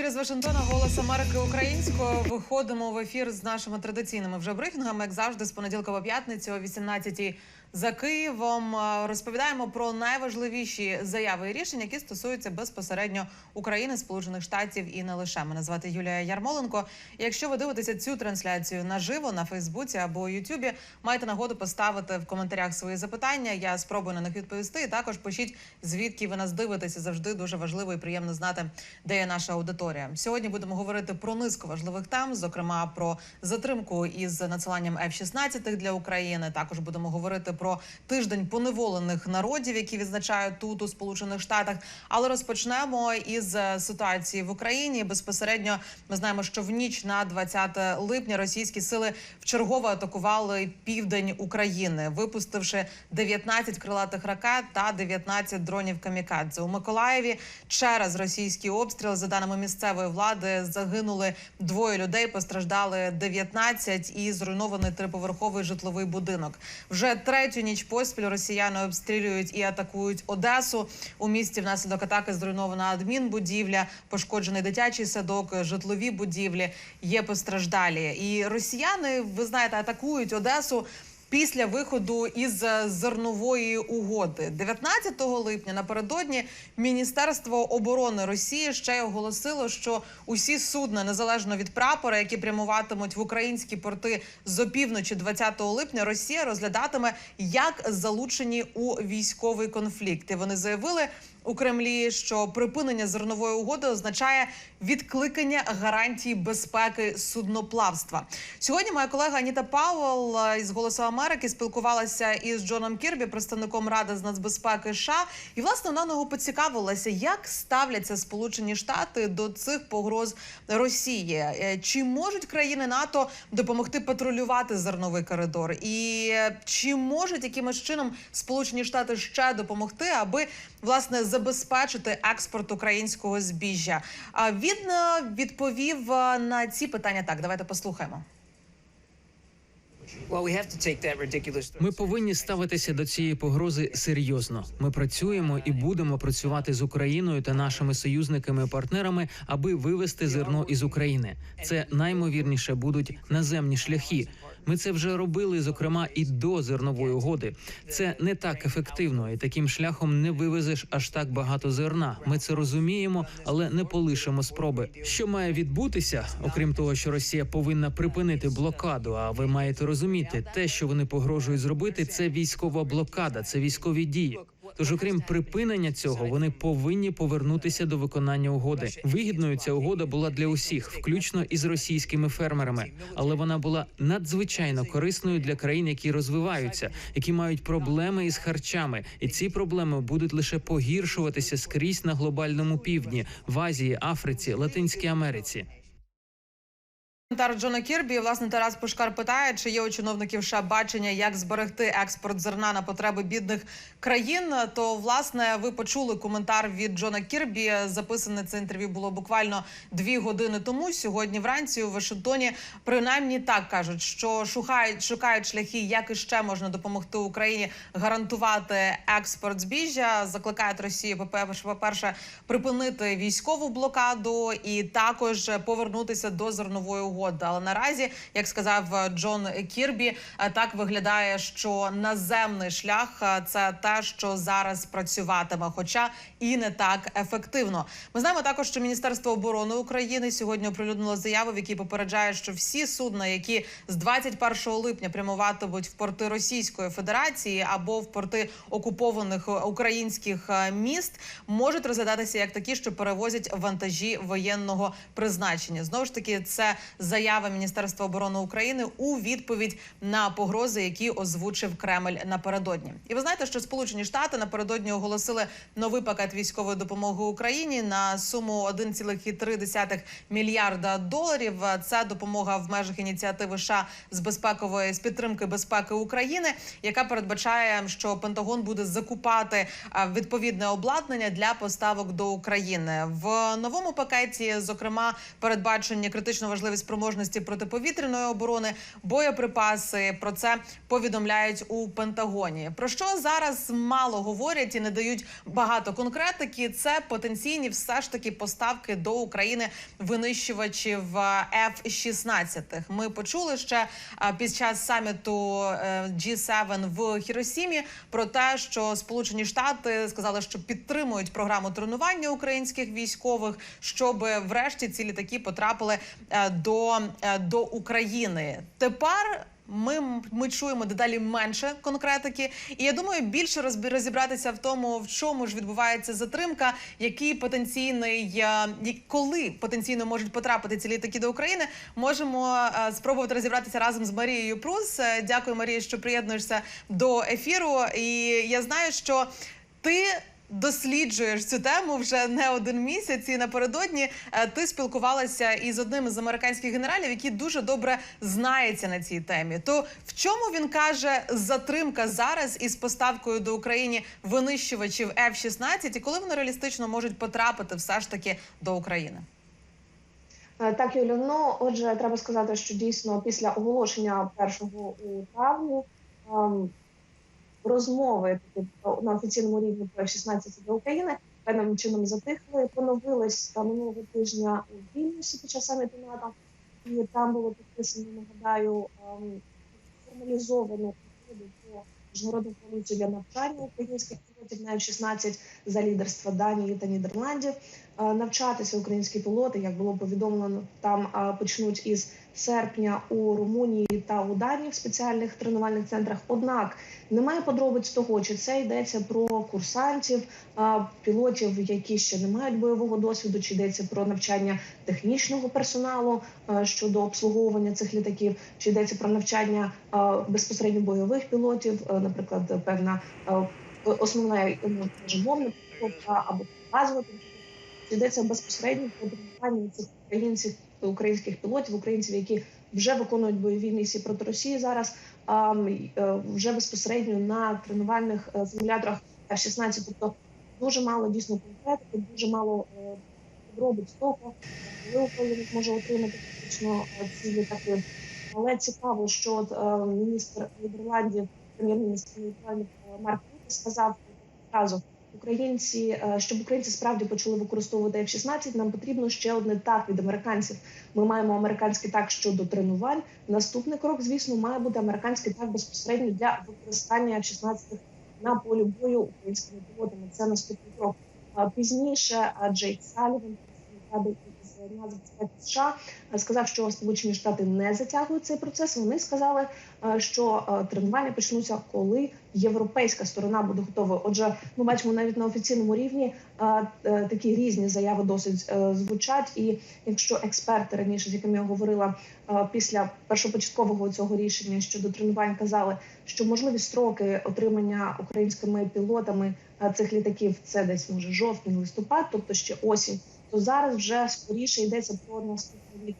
Ефірі з Вашингтона. Голос Америки українською. Виходимо в ефір з нашими традиційними вже брифінгами, як завжди, з понеділка по п'ятницю о 18-й за Києвом. Е, Розповідаємо про найважливіші заяви і рішення, які стосуються безпосередньо України, Сполучених Штатів і не лише. Мене звати Юлія Ярмоленко. Якщо ви дивитеся цю трансляцію наживо на Фейсбуці або Ютубі, маєте нагоду поставити в коментарях свої запитання. Я спробую на них відповісти. І також пишіть, звідки ви нас дивитеся. Завжди дуже важливо і приємно знати, де є наша аудиторія. Сьогодні будемо говорити про низку важливих тем, зокрема про затримку із надсиланням F-16 для України. Також будемо говорити про тиждень поневолених народів, які відзначають тут у Сполучених Штатах. Але розпочнемо із е, ситуації в Україні. Безпосередньо ми знаємо, що в ніч на 20 липня російські сили вчергово атакували південь України, випустивши 19 крилатих ракет та 19 дронів камікадзе у Миколаєві. Через російський обстріл, за даними місцевої влади, загинули двоє людей, постраждали 19 і зруйнований триповерховий житловий будинок. Вже третю ніч поспіль росіяни обстрілюють і атакують Одесу. У місті внаслідок атаки зруйнована адмінбудівля, пошкоджений дитячий садок, житлові будівлі. Є постраждалі. І росіяни, ви знаєте, атакують Одесу. Після виходу із зернової угоди 19 липня напередодні Міністерство оборони Росії ще оголосило, що усі судна, незалежно від прапора, які прямуватимуть в українські порти з опівночі 20 липня, Росія розглядатиме як залучені у військовий конфлікт. І вони заявили у Кремлі, що припинення зернової угоди означає відкликання гарантій безпеки судноплавства. Сьогодні моя колега Аніта Пауел е, із Голосу Америки спілкувалася із Джоном Кірбі, представником ради з нацбезпеки США, і власне вона його поцікавилася, як ставляться Сполучені Штати до цих погроз Росії. Е, Чи можуть країни НАТО допомогти патрулювати зерновий коридор? І е, чи можуть якимось чином Сполучені Штати ще допомогти, аби власне забезпечити експорт українського збіжжя? А він е, відповів е, на ці питання. Так, давайте послухаємо. Ми повинні ставитися до цієї погрози серйозно. Ми працюємо і будемо працювати з Україною та нашими союзниками і партнерами, аби вивести зерно із України. Це наймовірніше будуть наземні шляхи. Ми це вже робили, зокрема, і до зернової угоди. Це не так ефективно, і таким шляхом не вивезеш аж так багато зерна. Ми це розуміємо, але не полишимо спроби. Що має відбутися, окрім того, що Росія повинна припинити блокаду. А ви маєте розуміти, те, що вони погрожують зробити, це військова блокада, це військові дії. Тож, окрім припинення цього, вони повинні повернутися до виконання угоди. Вигідною ця угода була для усіх, включно із російськими фермерами, але вона була надзвичайно корисною для країн, які розвиваються, які мають проблеми із харчами, і ці проблеми будуть лише погіршуватися скрізь на глобальному півдні, в Азії, Африці, Латинській Америці. Коментар Джона Кірбі. Власне, Тарас Пушкар питає, чи є у чиновників США бачення, як зберегти експорт зерна на потреби бідних країн. То власне ви почули коментар від Джона Кірбі. Записане це інтерв'ю було буквально дві години тому. Сьогодні вранці у Вашингтоні принаймні так кажуть, що шукають шукають шляхи, як іще можна допомогти Україні гарантувати експорт збіжжя. Закликають Росію по-перше, по-перше, припинити військову блокаду і також повернутися до зернової угоди. Але наразі, як сказав е, Джон Кірбі, е, так виглядає, що наземний шлях е, це те, що зараз працюватиме, хоча і не так ефективно. Ми знаємо також, що Міністерство оборони України сьогодні оприлюднило заяву, в якій попереджає, що всі судна, які з 21 липня прямуватимуть в порти Російської Федерації або в порти окупованих е, українських е, міст, можуть розглядатися як такі, що перевозять вантажі воєнного призначення. Знову ж таки, це заява Міністерства оборони України у відповідь на погрози, які озвучив Кремль напередодні. І ви знаєте, що Сполучені Штати напередодні оголосили новий пакет військової допомоги Україні на суму 1,3 мільярда доларів. Це допомога в межах ініціативи США з безпекової з підтримки безпеки України, яка передбачає, що Пентагон буде закупати відповідне обладнання для поставок до України в новому пакеті. Зокрема, передбачені критично важливі спроможності протиповітряної оборони, боєприпаси. Про це повідомляють у Пентагоні. Про що зараз мало говорять і не дають багато конкретики. Це потенційні все ж таки поставки до України винищувачів е, F-16. Ми почули ще е, під час саміту е, G7 в Хіросімі про те, що Сполучені Штати сказали, що підтримують програму тренування українських військових, щоб врешті ці літаки потрапили е, до, е, до України. Тепер. Ми, ми чуємо дедалі менше конкретики, і я думаю, більше розібратися в тому, в чому ж відбувається затримка, який потенційний коли потенційно можуть потрапити ці літаки до України. Можемо е, спробувати розібратися разом з Марією Прус. Е, Дякую, Марія, що приєднуєшся до ефіру. І я знаю, що ти досліджуєш цю тему вже не один місяць. І напередодні е, ти спілкувалася із одним із американських генералів, який дуже добре знається на цій темі. То в чому він каже затримка зараз із поставкою до України винищувачів F-16 і коли вони реалістично можуть потрапити все ж таки до України? Е, Так, Юлю, ну отже, треба сказати, що дійсно після оголошення першого у травні ем, розмови на офіційному рівні про 16 до України певним чином затихли, поновились там минулого тижня у Вільнюсі під час саміту НАТО, і там було підписано, нагадаю, формалізовано підходи про міжнародну коаліцію для навчання українських пілотів на F-16 за лідерства Данії та Нідерландів. Е, навчатися українські пілоти, як було повідомлено, там е, почнуть із серпня у Румунії та у Данії в спеціальних тренувальних центрах. Однак немає подробиць того, чи це йдеться про курсантів, е, пілотів, які ще не мають бойового досвіду, чи йдеться про навчання технічного персоналу щодо обслуговування цих літаків, чи йдеться про навчання безпосередньо бойових пілотів, наприклад, певна е, основна е, ну, може, мовна підготовка або підготовка. Йдеться безпосередньо про тренування цих українців, українських пілотів, українців, які вже виконують бойові місії проти Росії зараз, а, е, вже безпосередньо на тренувальних е, симуляторах F-16. Тобто дуже мало дійсно конкретики, дуже мало е, подробиць того, коли Україна зможе отримати фактично е, ці літаки. Але цікаво, що е, міністр Нідерландів, прем'єр-міністр Нідерландів е, Марк сказав одразу, українці, е, щоб українці справді почали використовувати F-16, нам потрібно ще одне так від американців. Ми маємо американський так щодо тренувань. Наступний крок, звісно, має бути американський так безпосередньо для використання F-16 на полі бою українськими пілотами. Це наступний крок. Пізніше Джейк Саліван, США, сказав, що Сполучені Штати не затягують цей процес. Вони сказали, е, що е, тренування почнуться, коли європейська сторона буде готова. Отже, ми бачимо навіть на офіційному рівні е, такі різні заяви досить звучать. І якщо експерти раніше, з якими я говорила після першопочаткового цього рішення щодо тренувань, казали, що можливі строки отримання українськими пілотами цих літаків це десь може жовтень, листопад, тобто ще осінь, то зараз вже скоріше йдеться про наступний рік.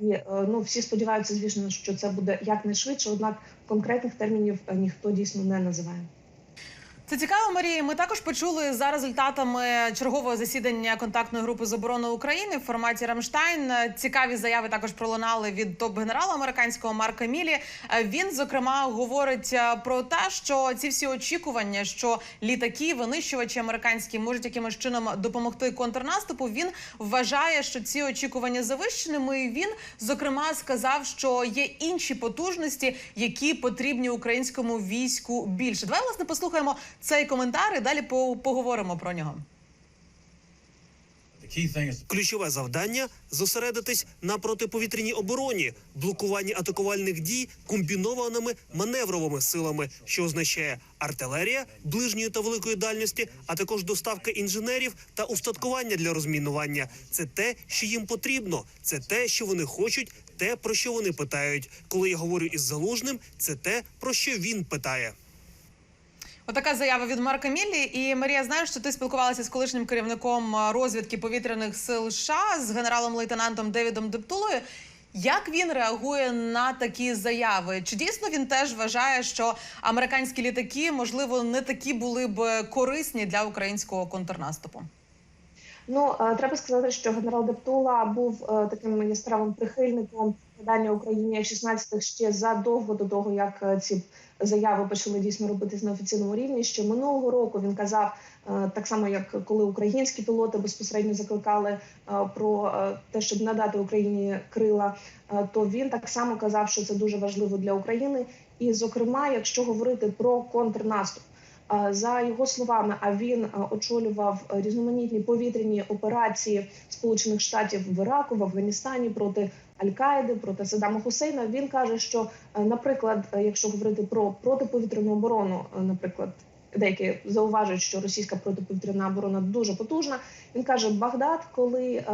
І е, ну всі сподіваються, звісно, що це буде якнайшвидше однак конкретних термінів е, ніхто дійсно не називає. Це цікаво, Марія. Ми також почули за результатами чергового засідання контактної групи з оборони України в форматі Рамштайн. Цікаві заяви також пролунали від топ-генерала американського Марка Мілі. Він зокрема говорить е, про те, що ці всі очікування, що літаки, винищувачі американські можуть якимось чином допомогти контрнаступу. Він вважає, що ці очікування завищеними. І він зокрема сказав, що є інші потужності, які потрібні українському війську більше. Давай власне послухаємо цей коментар і далі по- поговоримо про нього. Ключове завдання зосередитись на протиповітряній обороні, блокуванні атакувальних дій комбінованими маневровими силами, що означає артилерія ближньої та великої дальності, а також доставка інженерів та устаткування для розмінування. Це те, що їм потрібно, це те, що вони хочуть, те про що вони питають. Коли я говорю із залужним, це те, про що він питає. Отака заява від Марка Міллі. І Марія, знаєш, що ти спілкувалася з колишнім керівником розвідки повітряних сил США з генералом-лейтенантом Девідом Дептулою. Як він реагує на такі заяви? Чи дійсно він теж вважає, що американські літаки можливо не такі були б корисні для українського контрнаступу? Ну е, треба сказати, що генерал Дептула був е, таким яскравим прихильником надання Україні F-16 ще задовго до того, як е, ці заяви почали дійсно робитись на офіційному рівні. Ще минулого року він казав е, так само, як коли українські пілоти безпосередньо закликали е, про е, те, щоб надати Україні крила, то він так само казав, що це дуже важливо для України. І, зокрема, якщо говорити про контрнаступ. За його словами, а він очолював різноманітні повітряні операції Сполучених Штатів в Іраку, в Афганістані проти Аль-Каїди, проти Саддама Хусейна. Він каже, що, е, наприклад, е, якщо говорити про протиповітряну оборону, е, наприклад, деякі зауважують, що російська протиповітряна оборона дуже потужна. Він каже, Багдад, коли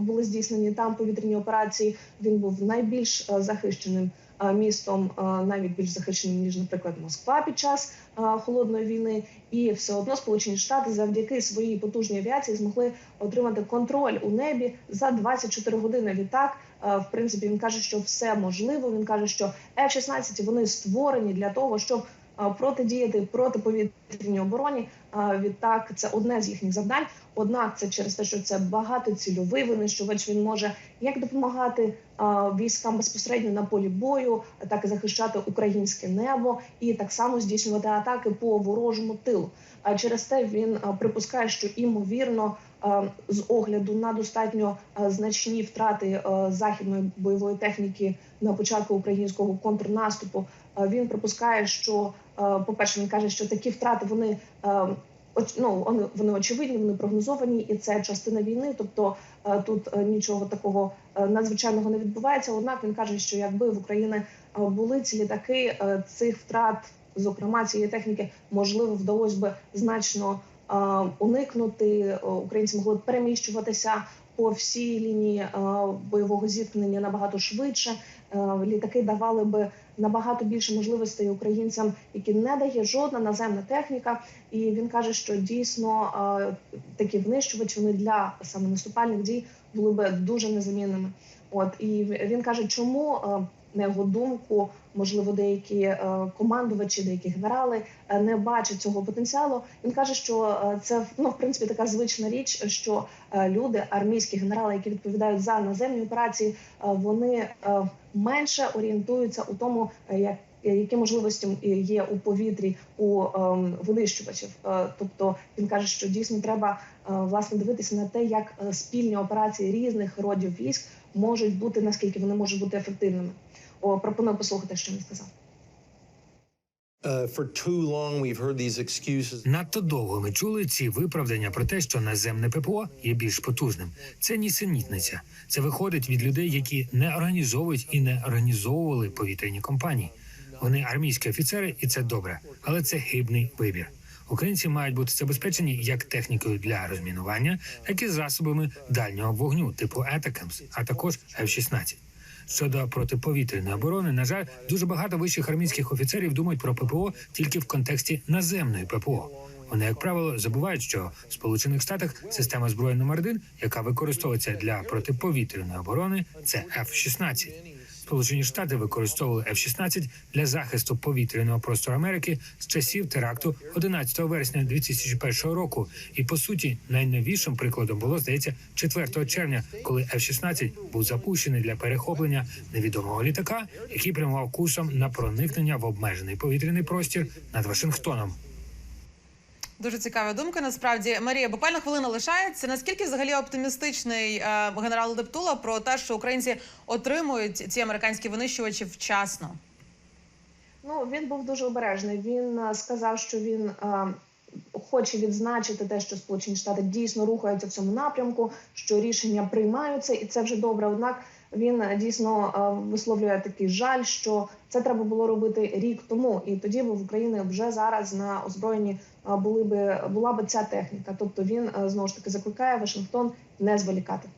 були здійснені там повітряні операції, він був найбільш захищеним містом, навіть більш захищеним ніж, наприклад, Москва під час холодної війни, і все одно Сполучені Штати завдяки своїй потужній авіації змогли отримати контроль у небі за 24 години. Відтак, в принципі, він каже, що все можливо. Він каже, що F-16 вони створені для того, щоб е, протидіяти протиповітряній обороні. Е, Відтак, це одне з їхніх завдань. Однак, це через те, що це багатоцільовий винищувач. Він може як допомагати е, військам безпосередньо на полі бою, так і захищати українське небо, і так само здійснювати атаки по ворожому тилу. А через те він е, припускає, що імовірно. е, З огляду на достатньо е, значні втрати західної бойової техніки на початку українського контрнаступу, він припускає, що по перше, він каже, що такі втрати вони ну, вони, вони очевидні, вони прогнозовані, і це частина війни. Тобто тут нічого такого надзвичайного не відбувається. Однак він каже, що якби в Україні були ці літаки, цих втрат, зокрема цієї техніки, можливо, вдалося би значно е, уникнути. Е, Українці могли б переміщуватися по всій лінії е, бойового зіткнення набагато швидше. Е, Літаки давали би набагато більше можливостей українцям, які не дає жодна наземна техніка. І він каже, що дійсно е, такі винищувачі вони для саме наступальних дій були би дуже незамінними. От і він каже, чому е, на його думку, можливо, деякі е, командувачі, деякі генерали е, не бачать цього потенціалу. Він каже, що е, це ну в принципі така звична річ, що люди, армійські генерали, які відповідають за наземні операції, вони менше орієнтуються у тому, як які можливості є у повітрі у ем, винищувачів. Тобто він каже, що дійсно треба е, власне дивитися на те, як спільні операції різних родів військ можуть бути, наскільки вони можуть бути ефективними. О, пропоную послухати, що він сказав. For too long, we've heard these excuses. Надто довго ми чули ці виправдання про те, що наземне ППО є більш потужним. Це нісенітниця. Це виходить від людей, які не організовують і не організовували повітряні компанії. Вони армійські офіцери, і це добре, але це хибний вибір. Українці мають бути забезпечені як технікою для розмінування, так і засобами дальнього вогню, типу Атакамс, а також F-16. Щодо протиповітряної оборони, на жаль, дуже багато вищих армійських офіцерів думають про ППО тільки в контексті наземної ППО. Вони, як правило, забувають, що в Сполучених Штатах система зброї номер 1 яка використовується для протиповітряної оборони, це F-16. Сполучені Штати використовували F-16 для захисту повітряного простору Америки з часів теракту 11 вересня 2001 року. І по суті, найновішим прикладом було здається 4 червня, коли F-16 був запущений для перехоплення невідомого літака, який прямував курсом на проникнення в обмежений повітряний простір над Вашингтоном. Дуже цікава думка. Насправді, Марія, буквально хвилина лишається. Наскільки взагалі оптимістичний е, генерал Дептула про те, що українці отримують ці американські винищувачі вчасно? Ну він був дуже обережний. Він е, сказав, що він е, хоче відзначити те, що Сполучені Штати дійсно рухаються в цьому напрямку, що рішення приймаються, і це вже добре. Однак він е, дійсно е, висловлює такий жаль, що це треба було робити рік тому, і тоді б в Україні вже зараз на озброєнні е, були би була б ця техніка. Тобто він знову ж таки закликає Вашингтон не зволікати.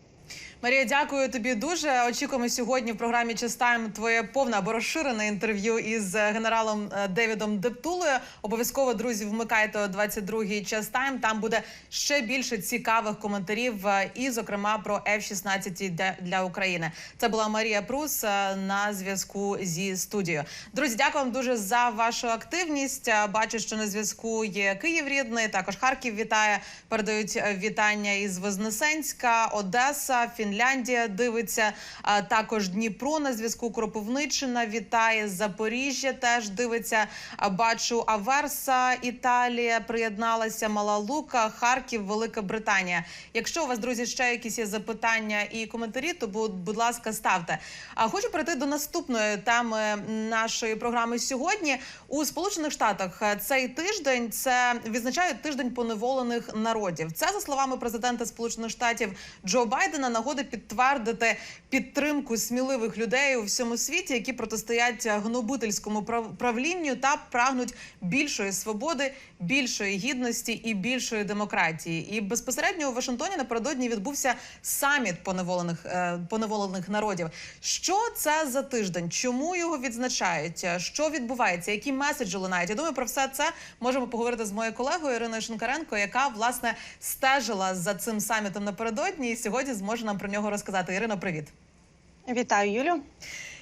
Марія, дякую тобі дуже. Очікуємо сьогодні в програмі Чистайм твоє повне або розширене інтерв'ю із е, генералом е, Девідом Дептулою. Обов'язково друзі, вмикайте о 22-й час тайм. Там буде ще більше цікавих коментарів, е, і зокрема про F-16 для- України. Це була Марія Прус на зв'язку зі студією. Друзі, дякую вам дуже за вашу активність. Бачу, що на зв'язку є Київ рідний, також Харків вітає. Передають вітання із Вознесенська, Одеса, Фінляндія дивиться. Також Дніпро на зв'язку. Кропивниччина вітає Запоріжжя. Теж дивиться. Бачу Аверса, Італія приєдналася. Мала Лука, Харків, Велика Британія. Якщо у вас, друзі, ще якісь є запитання і коментарі, то будь, будь ласка, ставте. А хочу перейти до наступної теми нашої програми сьогодні. У Сполучених Штатах е, цей тиждень це відзначають тиждень поневолених народів. Це за словами президента Сполучених Штатів Джо Байдена нагоди підтвердити підтримку сміливих людей у всьому світі, які протистоять гнобительському прав- правлінню та прагнуть більшої свободи, більшої гідності і більшої демократії. І безпосередньо у Вашингтоні напередодні відбувся саміт поневолених е, поневолених народів. Що це за тиждень? Чому його відзначають? Що відбувається? Які меседжі лунають? Я думаю, про все це можемо поговорити з моєю колегою Іриною Шинкаренко, яка власне стежила за цим самітом напередодні і сьогодні зможе нам про нього розказати. Ірино, привіт. Вітаю, Юлю.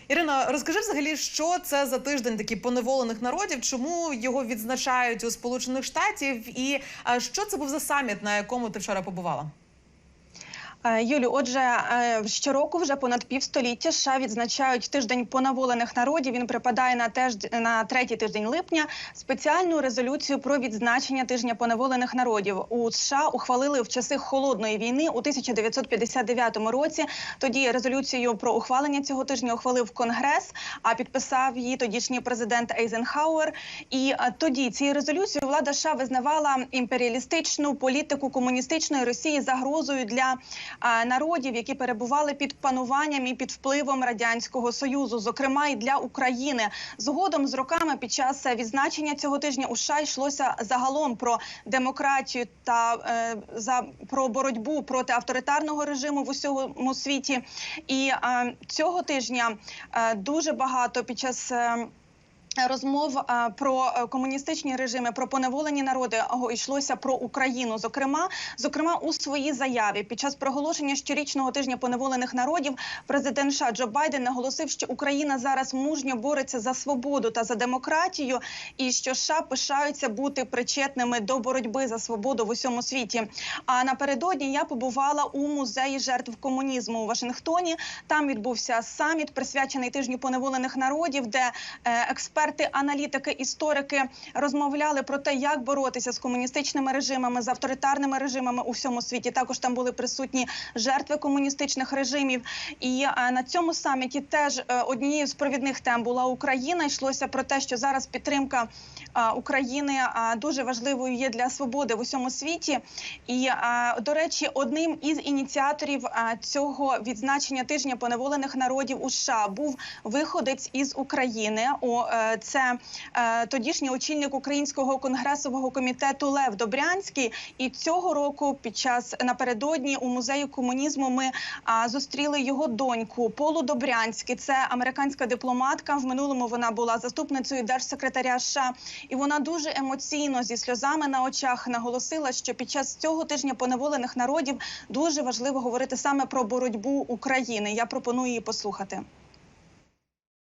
Ірино, розкажи взагалі, що це за тиждень такий поневолених народів, чому його відзначають у Сполучених Штатів, і що це був за саміт, на якому ти вчора побувала? Е, Юлю, отже, е, щороку вже понад півстоліття США відзначають тиждень поневолених народів. Він припадає на теж на третій тиждень липня. Спеціальну резолюцію про відзначення тижня поневолених народів у США ухвалили в часи холодної війни у 1959 році. Тоді резолюцію про ухвалення цього тижня ухвалив Конгрес, а підписав її тодішній президент Ейзенхауер. І е, тоді цією резолюцією влада США визнавала імперіалістичну політику комуністичної Росії загрозою для народів, які перебували під пануванням і під впливом радянського союзу, зокрема і для України. Згодом з роками під час е, відзначення цього тижня у США йшлося загалом про демократію та е, за про боротьбу проти авторитарного режиму в усьому світі. І е, цього тижня е, дуже багато під час. Е, Розмов про е, комуністичні режими, про поневолені народи йшлося про Україну. Зокрема, зокрема у своїй заяві під час проголошення щорічного тижня поневолених народів президент США Джо Байден наголосив, що Україна зараз мужньо бореться за свободу та за демократію, і що США пишаються бути причетними до боротьби за свободу в усьому світі. А напередодні я побувала у музеї жертв комунізму у Вашингтоні. Там відбувся саміт, присвячений тижню поневолених народів, де е, експерти, аналітики, історики розмовляли про те, як боротися з комуністичними режимами, з авторитарними режимами у всьому світі. Також там були присутні жертви комуністичних режимів. І е, на цьому саміті теж е, однією з провідних тем була Україна. Йшлося про те, що зараз підтримка е, України дуже важливою є для свободи в усьому світі. І до речі, одним із ініціаторів цього відзначення тижня поневолених народів у США був виходець із України. О, це е, тодішній очільник українського конгресового комітету Лев Добрянський. І цього року, під час напередодні у музеї комунізму, ми зустріли його доньку Полу Добрянський. Це американська дипломатка. В минулому вона була заступницею держсекретаря США. І вона дуже емоційно зі сльозами на очах наголосила, що під час цього тижня поневолених народів дуже важливо говорити саме про боротьбу України. Я пропоную її послухати.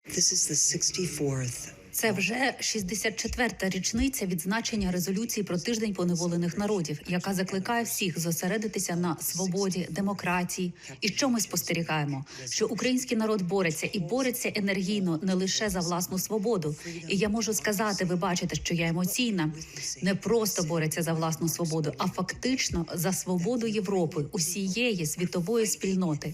This is the 64th Це вже 64-та річниця відзначення резолюції про тиждень поневолених народів, яка закликає всіх зосередитися на свободі, демократії. І що ми спостерігаємо? Що український народ бореться і бореться енергійно не лише за власну свободу. І я можу сказати, ви бачите, що я емоційна, не просто бореться за власну свободу, а фактично за свободу Європи, усієї світової спільноти.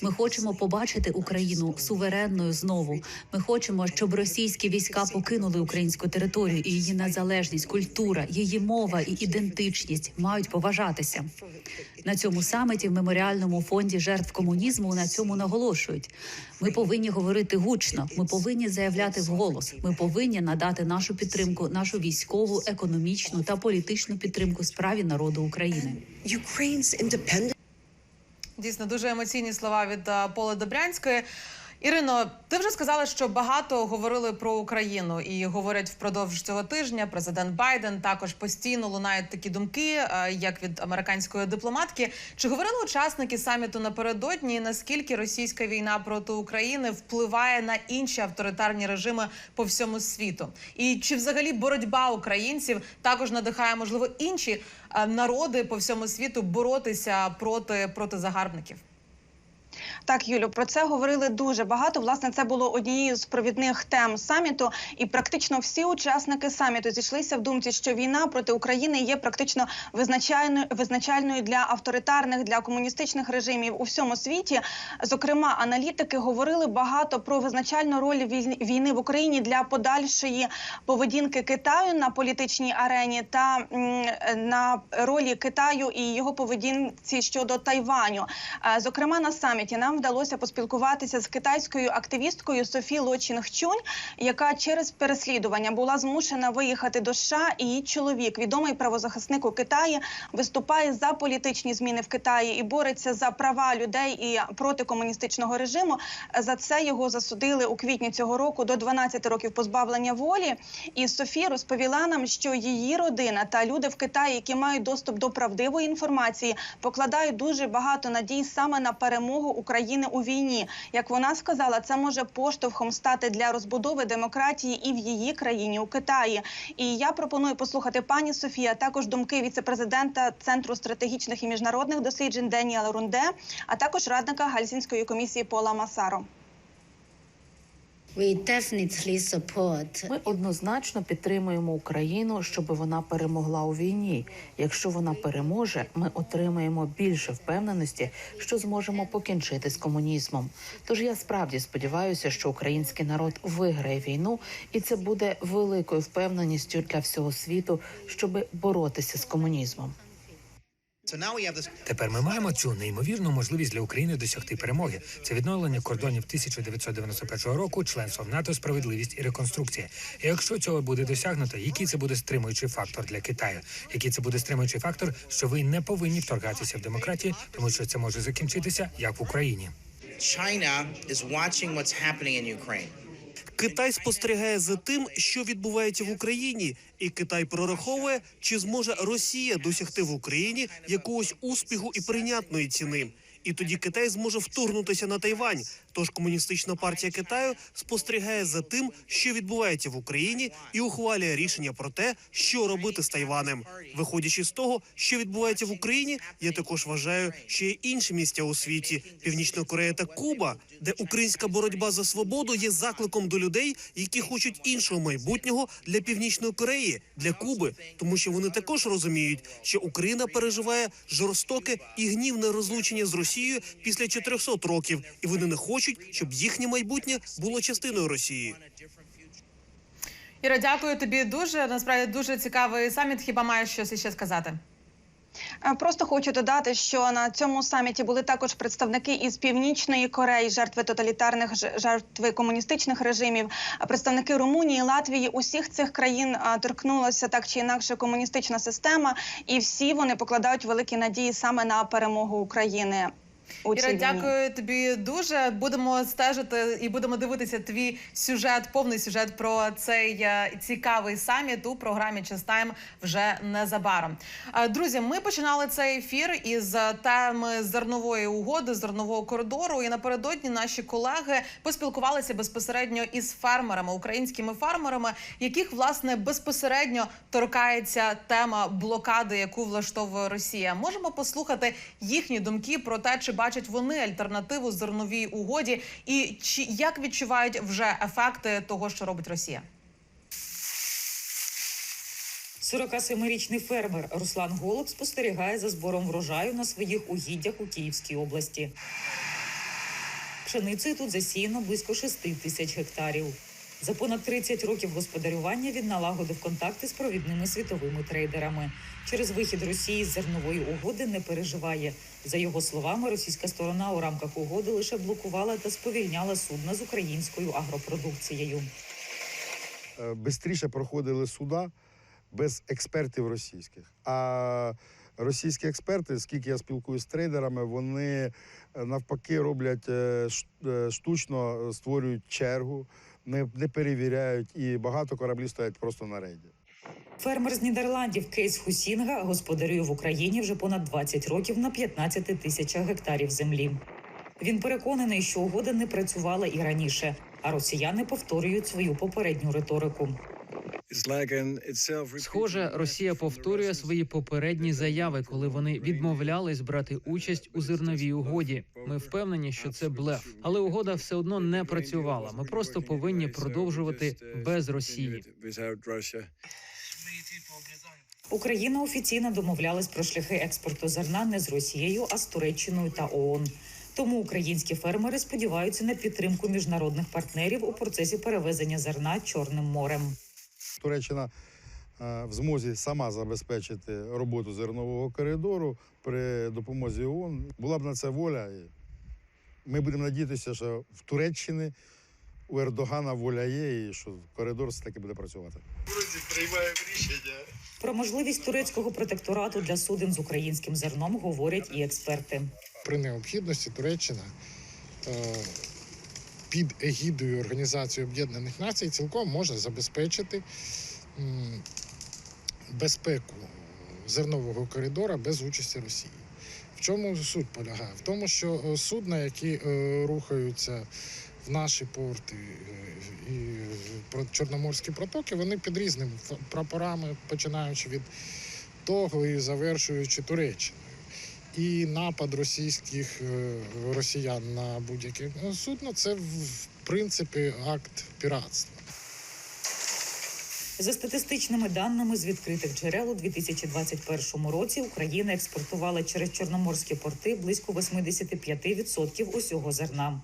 Ми хочемо побачити Україну суверенною знову. Ми хочемо, щоб російські війська покинули українську територію і її незалежність, культура, її мова і ідентичність мають поважатися. На цьому саміті в меморіальному фонді жертв комунізму на цьому наголошують. Ми повинні говорити гучно. Ми повинні заявляти вголос. Ми повинні надати нашу підтримку, нашу військову, економічну та політичну підтримку справі народу України. Дійсно, дуже емоційні слова від е, Поли Добрянської. Ірино, ти вже сказала, що багато говорили про Україну і говорять впродовж цього тижня. Президент Байден також постійно лунають такі думки, е, як від американської дипломатки. Чи говорили учасники саміту напередодні? Наскільки російська війна проти України впливає на інші авторитарні режими по всьому світу? І чи взагалі боротьба українців також надихає можливо інші е, народи по всьому світу боротися проти, проти загарбників? Так, Юлю, про це говорили дуже багато. Власне, це було однією з провідних тем саміту, і практично всі учасники саміту зійшлися в думці, що війна проти України є практично визначальною визначальною для авторитарних для комуністичних режимів у всьому світі. Зокрема, аналітики говорили багато про визначальну роль війни- в Україні для подальшої поведінки Китаю на політичній арені та на ролі Китаю і його поведінці щодо Тайваню. Е, Зокрема, на саміті нам вдалося поспілкуватися з китайською активісткою Софі Ло Чінгчунь, яка через переслідування була змушена виїхати до США. І її чоловік, відомий правозахисник у Китаї, виступає за політичні зміни в Китаї і бореться за права людей і проти комуністичного режиму. За це його засудили у квітні цього року до 12 років позбавлення волі. І Софія розповіла нам, що її родина та люди в Китаї, які мають доступ до правдивої інформації, покладають дуже багато надій саме на перемогу України у війні. Як вона сказала, це може поштовхом стати для розбудови демократії і в її країні у Китаї. І я пропоную послухати пані Софія, також думки віцепрезидента Центру стратегічних і міжнародних досліджень Деніела Рунде, а також радника Гальсінської комісії Пола Масаро. We definitely support Ми однозначно підтримуємо Україну, щоб вона перемогла у війні. Якщо вона переможе, ми отримаємо більше впевненості, що зможемо покінчити з комунізмом. Тож я справді сподіваюся, що український народ виграє війну, і це буде великою впевненістю для всього світу, щоб боротися з комунізмом. Тепер ми маємо цю неймовірну можливість для України досягти перемоги. Це відновлення кордонів 1991 року, членство в НАТО, справедливість і реконструкція. І якщо цього буде досягнуто, який це буде стримуючий фактор для Китаю? Який це буде стримуючий фактор, що ви не повинні вторгатися в демократію, тому що це може закінчитися як в Україні. China is watching what's happening in Ukraine. Китай спостерігає за тим, що відбувається в Україні, і Китай прораховує, чи зможе Росія досягти в Україні якогось успіху і прийнятної ціни. І тоді Китай зможе вторгнутися на Тайвань. Тож комуністична партія Китаю спостерігає за тим, що відбувається в Україні, і ухвалює рішення про те, що робити з Тайванем. Виходячи з того, що відбувається в Україні, я також вважаю, що є інші місця у світі Північна Корея та Куба, де українська боротьба за свободу є закликом до людей, які хочуть іншого майбутнього для північної Кореї, для Куби, тому що вони також розуміють, що Україна переживає жорстоке і гнівне розлучення з Росією після 400 років, і вони не хочуть, щоб їхнє майбутнє було частиною Росії. Іра, дякую тобі дуже. Насправді дуже цікавий саміт. Хіба маєш щось ще сказати? Е, Просто хочу додати, що на цьому саміті були також представники із північної Кореї, жертви тоталітарних жертви комуністичних режимів, а представники Румунії, Латвії. Усіх цих країн торкнулася так чи інакше комуністична система, і всі вони покладають великі надії саме на перемогу України. Іра, дякую тобі дуже. Будемо стежити і будемо дивитися твій сюжет, повний сюжет про цей е, цікавий саміт у програмі Частайм вже незабаром. Е, Друзі, ми починали цей ефір із е, теми зернової угоди, зернового коридору. І напередодні наші колеги поспілкувалися безпосередньо із фермерами, українськими фермерами, яких власне безпосередньо торкається тема блокади, яку влаштовує Росія. Можемо послухати їхні думки про те, чи бачать вони альтернативу зерновій угоді, і чи як відчувають вже ефекти того, що робить Росія. 47-річний фермер Руслан Голуб спостерігає за збором врожаю на своїх угіддях у Київській області. Пшеницею тут засіяно близько 6 тисяч гектарів. За понад 30 років господарювання він налагодив контакти з провідними світовими трейдерами. Через вихід Росії з зернової угоди не переживає. За його словами, російська сторона у рамках угоди лише блокувала та сповільняла судна з українською агропродукцією. Бистріше проходили суда без експертів російських. А Російські експерти, скільки я спілкуюся з трейдерами, вони е, навпаки роблять е, е, штучно, е, створюють чергу, не перевіряють, і багато кораблів стоять просто на рейді. Фермер з Нідерландів Кейс Хусінга господарює в Україні вже понад 20 років на 15 тисячах гектарів землі. Він переконаний, що угода не працювала і раніше, а росіяни повторюють свою попередню риторику. Схоже, Росія повторює свої попередні заяви, коли вони відмовлялись брати участь у зерновій угоді. Ми впевнені, що це блеф, але угода все одно не працювала. Ми просто повинні продовжувати без Росії. Україна офіційно домовлялась про шляхи експорту зерна не з Росією, а з Туреччиною та ООН. Тому українські фермери сподіваються на підтримку міжнародних партнерів у процесі перевезення зерна Чорним морем. Туреччина е, в змозі сама забезпечити роботу зернового коридору при допомозі ООН. Була б на це воля. Ми будемо надіятися, що в Туреччині у Ердогана воля є, і що коридор все таки буде працювати. Приймаємо рішення. Про можливість турецького протекторату для суден з українським зерном говорять і експерти. при необхідності Туреччина е, під егідою Організації Об'єднаних Націй цілком може забезпечити безпеку зернового коридора без участі Росії. В чому суть полягає? В тому, що е, судна, які е, рухаються в наші порти е, і Чорноморські протоки, вони під різними прапорами, починаючи від того і завершуючи Туреччиною. І напад російських е, росіян на будь-яке е, судно це в принципі акт піратства. За статистичними даними з відкритих джерел у 2021 році Україна експортувала через чорноморські порти близько 85% усього зерна.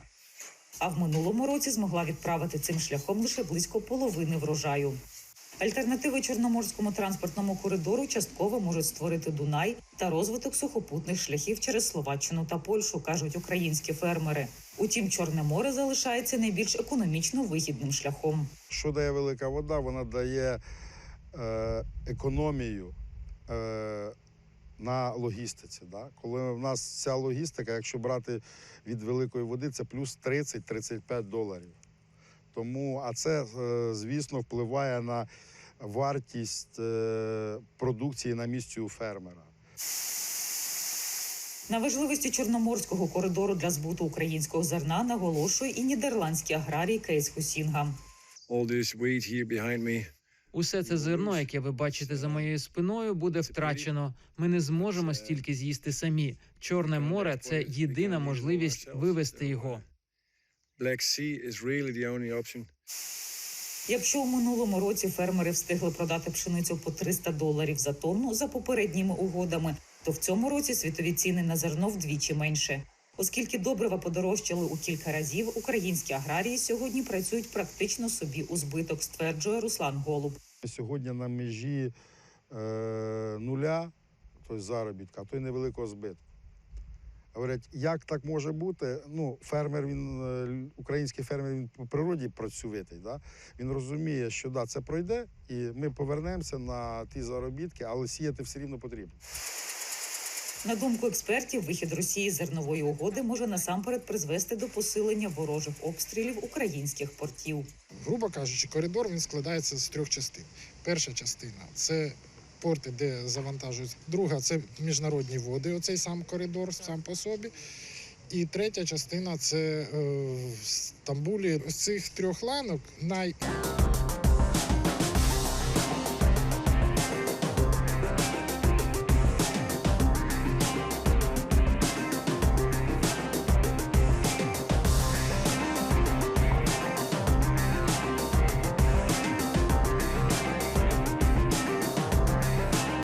А в минулому році змогла відправити цим шляхом лише близько половини врожаю. Альтернативи чорноморському транспортному коридору частково можуть створити Дунай та розвиток сухопутних шляхів через Словаччину та Польщу, кажуть українські фермери. Утім, Чорне море залишається найбільш економічно вигідним шляхом. Що дає велика вода? Вона дає е, економію е, на логістиці. Да? Коли в нас ця логістика, якщо брати від великої води, це плюс 30-35 доларів. Тому, а це, е, звісно, впливає на вартість е, продукції на місці у фермера. На важливості чорноморського коридору для збуту українського зерна наголошує і нідерландський аграрій Кейс Хусінга. Усе це зерно, яке ви бачите за моєю спиною, буде втрачено. Ми не зможемо стільки з'їсти самі. Чорне море це єдина можливість вивести його. Якщо у минулому році фермери встигли продати пшеницю по 300 доларів за тонну за попередніми угодами, то в цьому році світові ціни на зерно вдвічі менше. Оскільки добрива подорожчали у кілька разів, українські аграрії сьогодні працюють практично собі у збиток, стверджує Руслан Голуб. Сьогодні на межі е, нуля, тобто заробітка, а то й невеликого збитку. Говорять, як так може бути? Ну, фермер, він, е, український фермер, він по природі працьовитий. Да? Він розуміє, що да, це пройде, і ми повернемося на ті заробітки, але сіяти все рівно потрібно. На думку експертів, вихід Росії з зернової угоди може насамперед призвести до посилення ворожих обстрілів українських портів. Грубо кажучи, коридор він складається з трьох частин. Перша частина це порти, де завантажують. Друга це міжнародні води, оцей сам коридор сам по собі. І третя частина це е, в Стамбулі. З цих трьох ланок най.